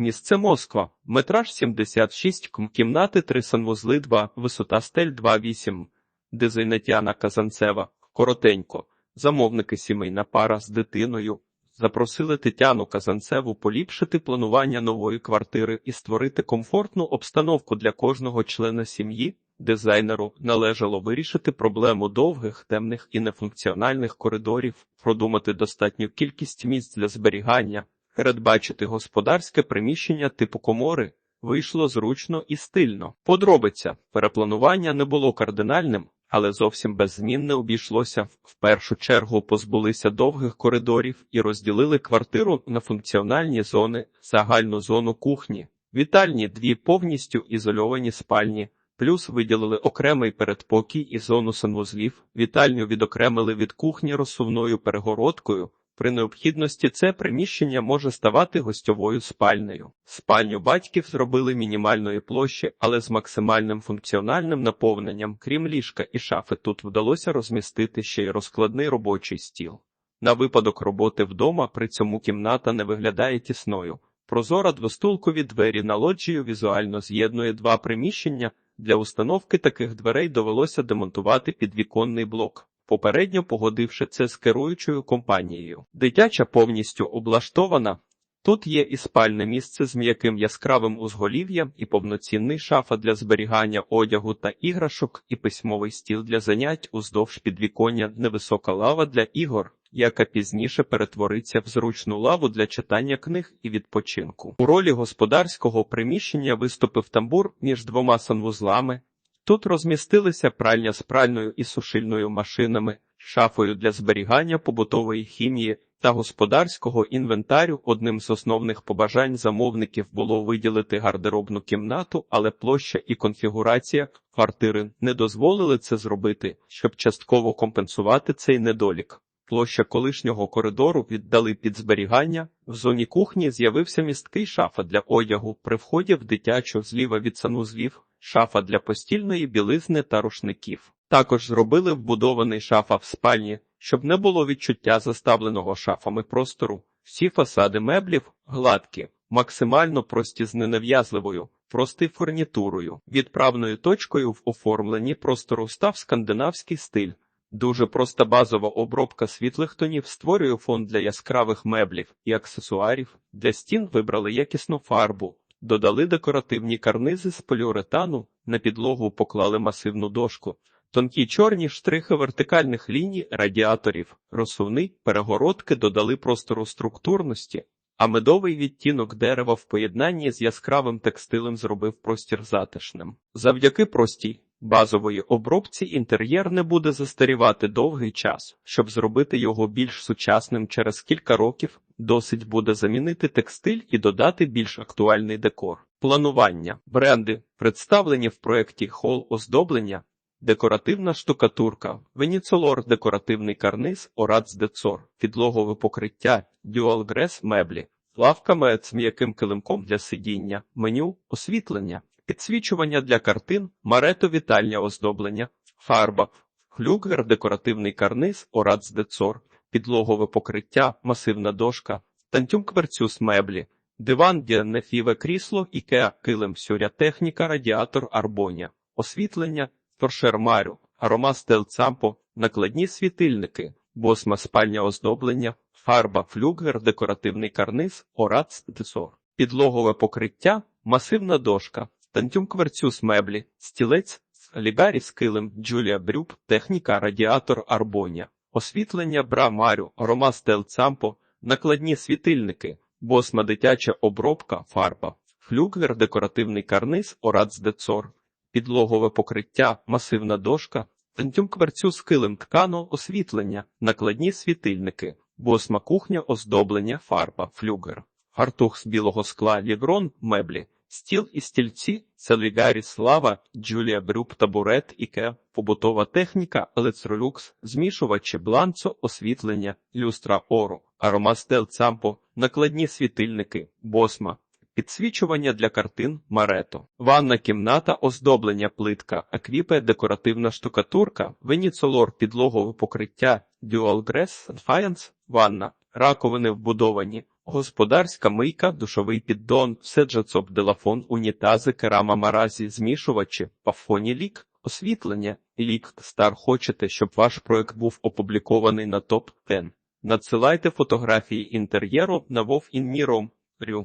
Місце Москва. Метраж 76 км, кімнати 3 санвузли 2, висота стель 2,8. Дизайн Тетяна Казанцева. Коротенько. Замовники сімейна пара з дитиною. Запросили Тетяну Казанцеву поліпшити планування нової квартири і створити комфортну обстановку для кожного члена сім'ї. Дизайнеру належало вирішити проблему довгих, темних і нефункціональних коридорів, продумати достатню кількість місць для зберігання, передбачити господарське приміщення типу комори. Вийшло зручно і стильно. Подробиця перепланування не було кардинальним, але зовсім без змін не обійшлося. В першу чергу позбулися довгих коридорів і розділили квартиру на функціональні зони, загальну зону кухні, вітальні дві повністю ізольовані спальні. Плюс виділили окремий передпокій і зону санвузлів, вітальню відокремили від кухні розсувною перегородкою. При необхідності це приміщення може ставати гостьовою спальнею. Спальню батьків зробили мінімальної площі, але з максимальним функціональним наповненням, крім ліжка і шафи, тут вдалося розмістити ще й розкладний робочий стіл. На випадок роботи вдома при цьому кімната не виглядає тісною. Прозора двостулкові двері на лоджію візуально з'єднує два приміщення. Для установки таких дверей довелося демонтувати підвіконний блок, попередньо погодивши це з керуючою компанією. Дитяча повністю облаштована. Тут є і спальне місце з м'яким яскравим узголів'ям, і повноцінний шафа для зберігання одягу та іграшок, і письмовий стіл для занять уздовж підвіконня, невисока лава для ігор, яка пізніше перетвориться в зручну лаву для читання книг і відпочинку. У ролі господарського приміщення виступив тамбур між двома санвузлами. Тут розмістилися пральня з пральною і сушильною машинами, шафою для зберігання побутової хімії та господарського інвентарю. Одним з основних побажань замовників було виділити гардеробну кімнату, але площа і конфігурація квартири не дозволили це зробити, щоб частково компенсувати цей недолік. Площа колишнього коридору віддали під зберігання. В зоні кухні з'явився місткий шафа для одягу. При вході в дитячу зліва від санузлів, шафа для постільної білизни та рушників. Також зробили вбудований шафа в спальні, щоб не було відчуття заставленого шафами простору. Всі фасади меблів гладкі, максимально прості з ненав'язливою, простий фурнітурою. Відправною точкою в оформленні простору став скандинавський стиль. Дуже проста базова обробка світлих тонів створює фон для яскравих меблів і аксесуарів. Для стін вибрали якісну фарбу, додали декоративні карнизи з поліуретану, на підлогу поклали масивну дошку, тонкі чорні штрихи вертикальних ліній радіаторів, розсувний перегородки додали простору структурності, а медовий відтінок дерева в поєднанні з яскравим текстилем зробив простір затишним. Завдяки простій базової обробці інтер'єр не буде застарівати довгий час. Щоб зробити його більш сучасним через кілька років, досить буде замінити текстиль і додати більш актуальний декор. Планування. Бренди представлені в проєкті хол оздоблення. Декоративна штукатурка, Веніцолор, декоративний карниз, Орац Децор, підлогове покриття, Дюалгрес меблі, лавка мед м'яким килимком для сидіння, меню, освітлення, підсвічування для картин, марето вітальня оздоблення, фарба, флюгер, декоративний карниз, Орац Децор, підлогове покриття, масивна дошка, тантюм кверцюс меблі, диван, діанефіве крісло, ікеа, килим, сюря техніка, радіатор, арбоня, освітлення, торшер марю, арома стел цампо, накладні світильники, босма спальня оздоблення, фарба, флюгер, декоративний карниз, орац, десор, підлогове покриття, масивна дошка, тантюм кверцюс меблі, стілець, лігарі з килим, Джулія Брюб, техніка, радіатор, арбоня, освітлення, бра марю, арома стел цампо, накладні світильники, босма дитяча обробка, фарба, флюгер, декоративний карниз, орац, децор, підлогове покриття, масивна дошка, тантюм кверцю з килим ткано, освітлення, накладні світильники, босма кухня, оздоблення, фарба, флюгер, гартух з білого скла, ліврон, меблі, стіл і стільці, селігарі, слава, Джулія Брюб, табурет, іке, побутова техніка, елецролюкс, змішувачі, бланцо, освітлення, люстра ору, аромастел цампо, накладні світильники, босма, Підсвічування для картин Марето, ванна кімната, оздоблення плитка, аквіпе, декоративна штукатурка, веніцолор, підлогове покриття, Grass Faience, ванна, раковини вбудовані, Господарська мийка, душовий піддон, седжацоп, делафон, унітази, керама маразі, змішувачі, пафоні лік, освітлення, лік, стар. Хочете, щоб ваш проект був опублікований на топ 10 Надсилайте фотографії інтер'єру на Вов